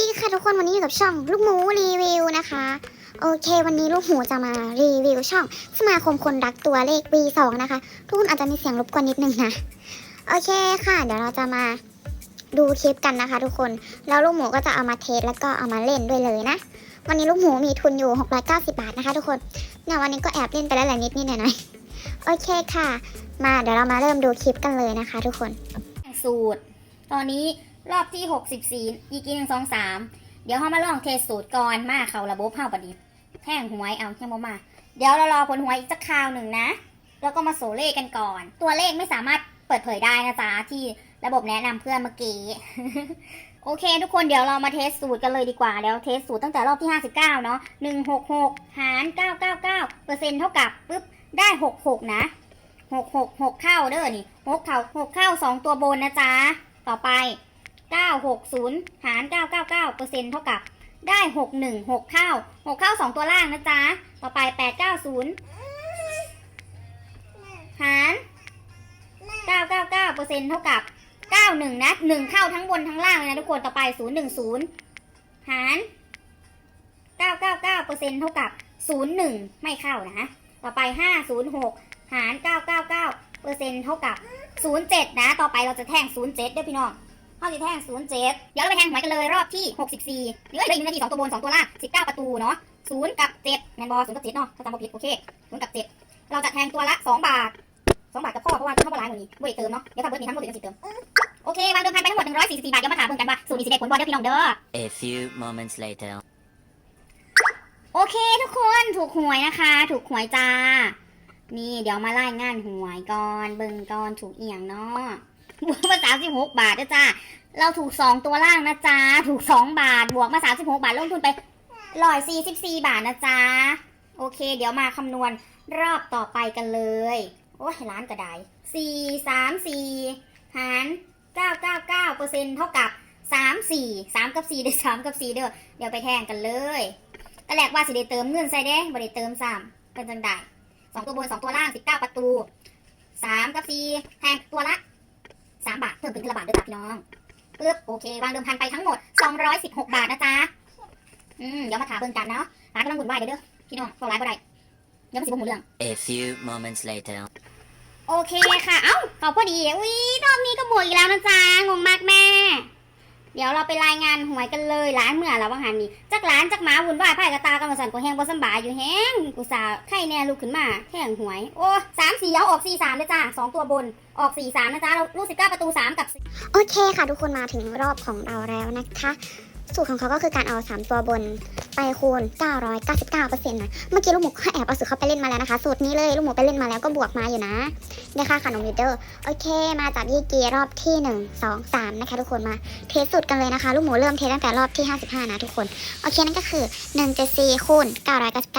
ดีค่ะทุกคนวันนี้อยู่กับช่องลูกหมูรีวิวนะคะ โอเค วันนี้ลูกหมูจะมารีวิวช่อง สมาคมคนรักตัวเลข V2 นะคะ ทุกคนอาจจะมีเสียงรบกวนนิดนึงนะ โอเคค่ะ เดี๋ยวเราจะมาดูคลิปกันนะคะ ทุกคนแล้วลูกหมูก็จะเอามาเทสแล้วก็เอามาเล่นด้วยเลยนะ วันนี้ลูกหมูมีทุนอยู่ 690 บาทนะคะ ทุกคนเนี่ยวันนี้ก็แอบเล่นไปแล้วแหละนิดนิดหน่อยหน่อยโอเคค่ะ มาเดี๋ยวเรามาเริ่มดูคลิปกันเลยนะคะ ทุกคนสูตร ตอนนี้ รอบที่ 64 อีกทีหนึ่งสองสามเดี๋ยวเขามาลองเทสสูตรก่อนมาเขาระบบเข้าปดิแท่งหวยเอายังบ่มา เดี๋ยวเรารอผลหวยอีกสักคราวหนึ่งนะ แล้วก็มาโซเลขกันก่อน ตัวเลขไม่สามารถเปิดเผยได้นะจ๊ะที่ระบบแนะนำเพื่อนเมื่อกี้ โอเค ทุกคนเดี๋ยวเรามาเทสสูตรกันเลยดีกว่าเดี๋ยวเทสสูตรตั้งแต่รอบที่ 59 เนาะ166 หาร 999เปอร์เซ็นต์เท่ากับปุ๊บได้ 66 นะหกหกหกเข้าเด้อนี่หกเข้าหกเข้าสองตัวบนนะจ๊ะ ต่อไป เก้าหกศูนย์หารเก้าเก้าเก้าเปอร์เซ็นต์เท่ากับได้หกหนึ่งหกเข้าหกเข้าสองตัวล่างนะจ๊ะ ต่อไปแปดเก้าศูนย์หารเก้าเก้าเก้าเปอร์เซ็นต์เท่ากับเก้าหนึ่งนะหนึ่งเข้าทั้งบนทั้งล่างเลยนะทุกคน ต่อไปศูนย์หนึ่งศูนย์หารเก้าเก้าเก้าเปอร์เซ็นต์เท่ากับศูนย์หนึ่งไม่เข้านะ ต่อไปห้าศูนย์หกหาร 999เปอร์เซ็นต์เท่ากับ 07 นะ ต่อไปเราจะแท่ง 07 ด้วยพี่น้อง ข้าจะแท่ง07เดี๋ยวเราไปแทงหวยกันเลยรอบที่64นี่เหลืออีกหนึ่งนาที2ตัวบน2ตัวล่าง19ประตูเนาะ0กับ7แมนบอล0กับ7เนาะถ้าจำไม่ผิดโอเค0กับ7เราจะแทงตัวละ2บาท2บาทกับพ่อเพราะว่าเข้ามาร้านกว่านี้เว้ยเติมเนาะเดี๋ยวถ้าเบิร์ดมีทั้งหมดเดี๋ยวจะเติมโอเควางเดิมพันไปทั้งหมด144บาทเดี๋ยวมาถามเบิ่งกันว่าสูตรนี้สิเด็ดผลบอลเด้อพี่น้องเด้อ A few moments later. โอเคทุกคนถูกหวยนะคะ ถูกหวยจ้า นี่เดี๋ยวมาไล่งานหวยก่อนเบิ่งก่อนถูกเอียงเนาะ บวกมาสามสิบหกบาทนะจ้าเราถูกสองตัวล่างนะจ๊ะถูกสองบาทบวกมาสามสิบหกบาทลงทุนไปร้อยสี่สิบสี่บาทนะจ๊ะโอเค เดี๋ยวมาคำนวณรอบต่อไปกันเลย โอ้ยร้านกระไดสี่สามสี่หารเก้าเก้าเก้าเปอร์เซ็นต์เท่ากับสามสี่สามกับสี่ได้สามกับสี่เด้อเดี๋ยวไปแทงกันเลยตอนแรกว่าสิได้เติมเงินใส่เด้บ่ได้เติมซ้ำเป็นจังไดสองตัวบนสองตัวล่างสิบเก้าประตูสามกับสี่แทงตัวละ สามบาท เพิ่มขึ้นทีละบาทด้วยจ้ะพี่น้องปึ๊บโอเค วางเดิมพันไปทั้งหมดสองร้อยสิบหกบาทนะจ๊ะอืมเดี๋ยวมาถามเบิ่งกันเนาะร้านกำลังบุ่นวายเด้อเด้อพี่น้องเข้าร้านบ่ได้เดี๋ยวมันสิบ่หูเรื่อง A few moments later. โอเคค่ะ เอ้าเขาพอดีอุ้ยรอบนี้ก็บวกอีกแล้วนะจ๊ะงงมากแม่ เดี๋ยวเราไปรายงานหวยกันเลยร้านเมื่อเราว่างหันนี่จักร้านจักหมาวุ่นวายไพ่กระตากันมาสั่นกูแห้งบ่สบายอยู่แห้งกูสาไข่แน่ลุกขึ้นมาแท่งหวย โอ้สามสี่เอาออกสี่สามเลยจ้าสองตัวบนออกสี่สามนะจ๊ะเราลูกสิบเก้าประตูสามกับ โอเคค่ะทุกคนมาถึงรอบของเราแล้วนะคะ สูตรของเขาก็คือการเอา 3 ตัวบนไปคูณ 999%นะ เมื่อกี้ลูกหมูก็แอบเอาสูตรเขาไปเล่นมาแล้วนะคะ สูตรนี้เลยลูกหมูไปเล่นมาแล้วก็บวกมาอยู่นะเนี่ยค่ะขนมลีดเดอร์ โอเค มาจากยี่เกียรอบที่ 1 2 3 นะคะทุกคนมาเทสสูตรกันเลยนะคะ ลูกหมูเริ่มเทสตั้งแต่รอบที่ 55 นะทุกคน โอเคนั่นก็คือ174คูณ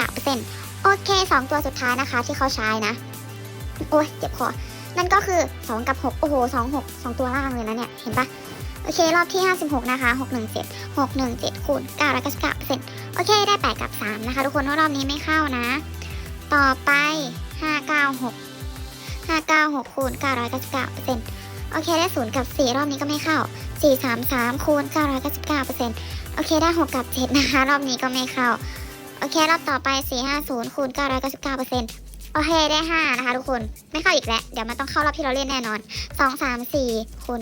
999%โอเค 2 ตัวสุดท้ายนะคะที่เขาใช้นะ โอ้ยเจ็บคอ นั่นก็คือ 2 กับ 6 โอ้โห2 6 2 ตัวล่างเลยนะเนี่ย เห็นปะโอเค รอบที่ 56 นะคะ 617 617คูณ9แล้วก็9เปอร์เซ็นต์โอเค ได้ 8 กับ 3 นะคะ ทุกคนรอบนี้ไม่เข้านะ ต่อไป 596 596คูณ999เปอร์เซ็นต์โอเค ได้ 0 กับ 4 รอบนี้ก็ไม่เข้า 433คูณ999เปอร์เซ็นต์โอเค ได้ 6 กับ 7 นะคะ รอบนี้ก็ไม่เข้า โอเค รอบต่อไป 450คูณ999เปอร์เซ็นต์ โอเคได้ 5 นะคะทุกคน ไม่เข้าอีกแล้ว เดี๋ยวมันต้องเข้ารอบที่เราเล่นแน่นอน 2 3 4คูณ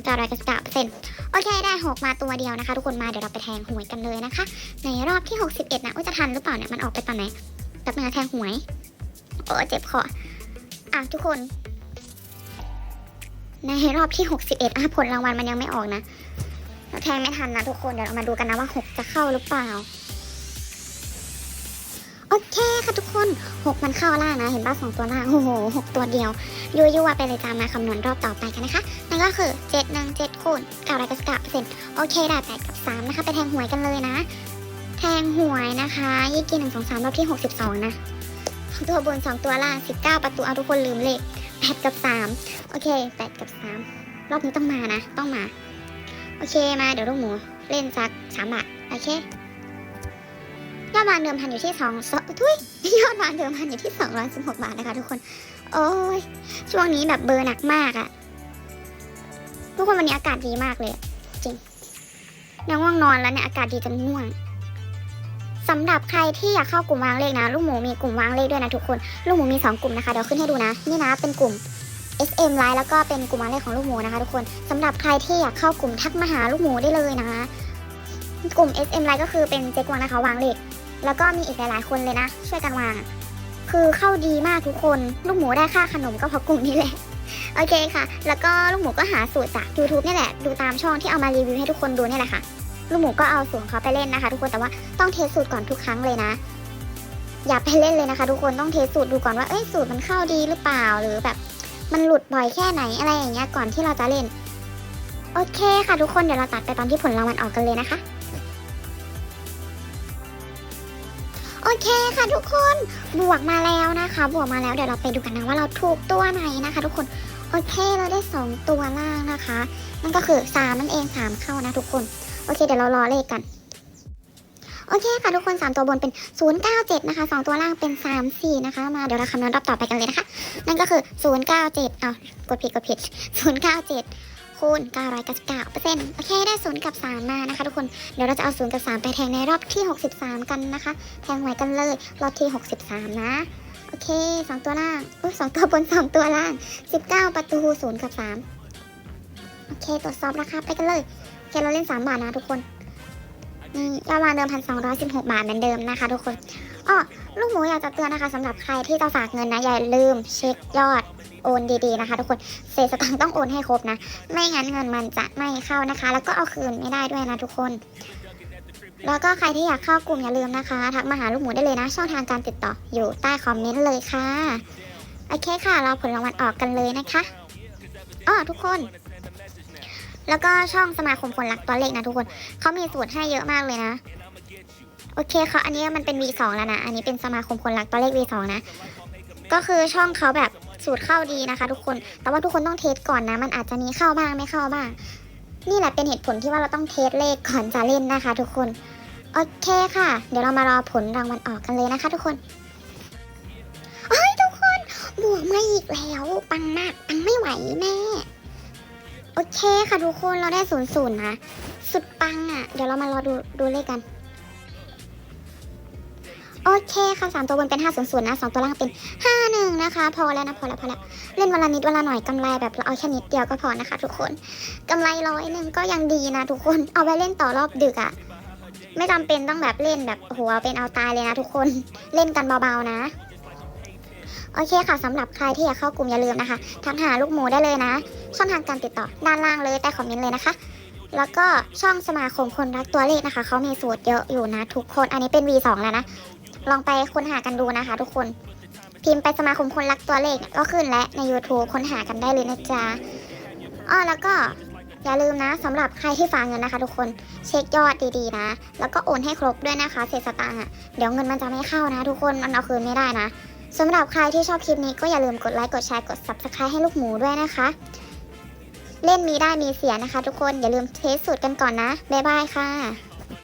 999%โอเคได้ 6 มาตัวเดียวนะคะ ทุกคนมาเดี๋ยวเราไปแทงหวยกันเลยนะคะ ในรอบที่ 61 นะอุ้ยจะทันหรือเปล่าเนี่ยมันออกไปตอนไหนแป๊บนึงนะแทงหวยโอ้เจ็บคออะทุกคน ในรอบที่ 61อะผลรางวัลมันยังไม่ออกนะเราแทงไม่ทันนะทุกคนเดี๋ยวเรามาดูกันนะว่า 6 จะเข้าหรือเปล่า เคค่ะทุกคน 6 มันเข้าล่างนะ เห็นป่ะสองตัวล่าง โอ้โหหกตัวเดียวยั่วยั่วๆไปเลยจ้ามาคำนวณรอบต่อไปกันนะคะ นั่นก็คือ 7 1 7คูณ999%โอเคได้8กับ 3 นะคะ ไปแทงหวยกันเลยนะ แทงหวยนะคะยี่กี่หนึ่งสองสามรอบที่ 62 นะสองตัวบน 2 ตัวล่าง 19 ประตูเอาทุกคนลืมเลข8กับ 3 โอเค 8 กับ 3 รอบนี้ต้องมานะ ต้องมา โอเคมาเดี๋ยวลูกหมูเล่นสัก3บาทโอเค ยอดวางเดิมพันอยู่ที่สองทุยยอดวางเดิมพันอยู่ที่สองร้อยสิบหกบาทนะคะทุกคน โอ้ยช่วงนี้แบบเบอร์หนักมากอะทุกคนวันนี้อากาศดีมากเลยจริงเนี่ยง่วงนอนแล้วเนี่ยอากาศดีจนง่วงสำหรับใครที่อยากเข้ากลุ่มวางเลขนะ ลูกหมูมีกลุ่มวางเลขด้วยนะทุกคน ลูกหมูมีสองกลุ่มนะคะเดี๋ยวขึ้นให้ดูนะ นี่นะเป็นกลุ่ม SM ไลน์แล้วก็เป็นกลุ่มวางเลขของลูกหมูนะคะทุกคนสำหรับใครที่อยากเข้ากลุ่มทักมาหาลูกหมูได้เลยนะ กลุ่ม SM ไลน์ก็คือเป็นเจ๊กวางนะคะวางเลข แล้วก็มีอีกหลายๆคนเลยนะ ช่วยกันวาง คือเข้าดีมากทุกคน ลูกหมูได้ค่าขนมก็เพราะกลุ่มนี้แหละ โอเคค่ะ แล้วก็ลูกหมูก็หาสูตรจาก YouTube นี่แหละ ดูตามช่องที่เอามารีวิวให้ทุกคนดูนี่แหละค่ะ ลูกหมูก็เอาสูตรของเขาไปเล่นนะคะ ทุกคน แต่ว่าต้องเทสสูตรก่อนทุกครั้งเลยนะ อย่าไปเล่นเลยนะคะ ทุกคน ต้องเทสสูตรดูก่อนว่า เอ้ย สูตรมันเข้าดีหรือเปล่า หรือแบบ มันหลุดบ่อยแค่ไหน อะไรอย่างเงี้ย ก่อนที่เราจะเล่น โอเคค่ะทุกคน เดี๋ยวเราตัดไปตอนที่ผลรางวัลออกกันเลยนะคะ อเคค่ะทุกคนบวกมาแล้วนะคะ บวกมาแล้วเดี๋ยวเราไปดูกันนะว่าเราถูกตัวไหนนะคะ ทุกคนโอเคเราได้ 2 ตัวล่างนะคะ นั่นก็คือ3นั่นเอง 3 เข้านะทุกคน โอเคเดี๋ยวเรารอเลขกัน โอเคค่ะทุกคน 3 ตัวบนเป็น 097 นะคะ 2 ตัวล่างเป็น 34 นะคะ มาเดี๋ยวเราคำนวณรอบต่อไปกันเลยนะคะ นั่นก็คือ 097 เอากดผิดกดผิด 097 คูณ 999เปอร์เซ็นต์โอเคได้ 0 กับ 3 มานะคะ ทุกคน เดี๋ยวเราจะเอา 0 กับ 3 ไปแทงในรอบที่ 63 กันนะคะ แทงไว้กันเลย รอบที่ 63 นะ โอเค 2 ตัวล่างอุ้ยสองตัวบน 2 ตัวล่าง 19 ประตู 0 กับ 3 โอเค ตรวจสอบราคาไปกันเลย โอเค เราเล่น 3 บาทนะทุกคนนี่ยอดวางเดิมพันสองร้อยสิบหกบาทเหมือนเดิมนะคะ ทุกคนอ้อลูกหมูอยากจะเตือนนะคะสำหรับใครที่จะฝากเงินนะอย่าลืมเช็คยอด โอนดีๆนะคะ ทุกคนเศษสตังค์ต้องโอนให้ครบนะ ไม่งั้นเงินมันจะไม่เข้านะคะ แล้วก็เอาคืนไม่ได้ด้วยนะทุกคน แล้วก็ใครที่อยากเข้ากลุ่มอย่าลืมนะคะ ทักมาหาลูกหมูได้เลยนะ ช่องทางการติดต่ออยู่ใต้คอมเมนต์เลยค่ะ โอเคค่ะ เราผลรางวัลออกกันเลยนะคะอ้อทุกคนแล้วก็ช่องสมาคมคนรักตัวเลขนะทุกคน เขามีสูตรให้เยอะมากเลยนะ โอเคเขาอันนี้มันเป็น V2 แล้วนะ อันนี้เป็นสมาคมคนรักตัวเลข V2 นะ ก็คือช่องเขาแบบ สูตรเข้าดีนะคะ ทุกคน แต่ว่าทุกคนต้องเทสก่อนนะ มันอาจจะมีเข้าบ้างไม่เข้าบ้าง นี่แหละเป็นเหตุผลที่ว่าเราต้องเทสเลขก่อนจะเล่นนะคะ ทุกคน โอเคค่ะ เดี๋ยวเรามารอผลรางวัลออกกันเลยนะคะ ทุกคนเฮ้ยทุกคนบวกมาอีกแล้ว ปังมาก ปังไม่ไหวแม่ โอเคค่ะทุกคน เราได้ศูนย์ศูนย์นะ สุดปังอะ เดี๋ยวเรามารอดูดูเลขกัน อเคค่ะสามตัวบนเป็นห้าศูนย์ศูนย์นะสองตัวล่างเป็นห้าหนึ่งนะคะ พอแล้วนะพอแล้วพอแล้วเล่นวันละนิดวันละหน่อยกำไรแบบเราเอาแค่นิดเดียวก็พอนะคะ ทุกคนกำไรร้อยหนึ่งก็ยังดีนะทุกคนเอาไปเล่นต่อรอบดึกอะ่ะไม่จำเป็นต้องแบบเล่นแบบหเอาเป็นเอาตายเลยนะทุกคนเล่นกันเบาๆนะโอเคค่ะสำหรับใครที่อยากเข้ากลุ่มอย่าลืมนะคะทักหาลูกหมูได้เลยนะ ช่องทางการติดต่อด้านล่างเลยใต้คอมเมนต์เลยนะคะ แล้วก็ช่องสมาคมคนรักตัวเลขนะคะเขามีสูตรเยอะอยู่นะทุกคนอันนี้เป็น V2 แล้วนะ ลองไปค้นหากันดูนะคะ ทุกคน พิมพ์ไปสมาคมคนรักตัวเลขก็ขึ้นและใน YouTube ค้นหากันได้เลยนะจ๊ะอ้อแล้วก็อย่าลืมนะสำหรับใครที่ฝากเงินนะคะ ทุกคนเช็คยอดดีๆนะ แล้วก็โอนให้ครบด้วยนะคะเศษสตางค์อะเดี๋ยวเงินมันจะไม่เข้านะ ทุกคนมันเอาคืนไม่ได้นะสำหรับใครที่ชอบคลิปนี้ก็อย่าลืมกดไลค์กดแชร์กด Subscribe ให้ลูกหมูด้วยนะคะ เล่นมีได้มีเสียนะคะ ทุกคนอย่าลืมเทสสูตรกันก่อนนะบ๊ายบายค่ะ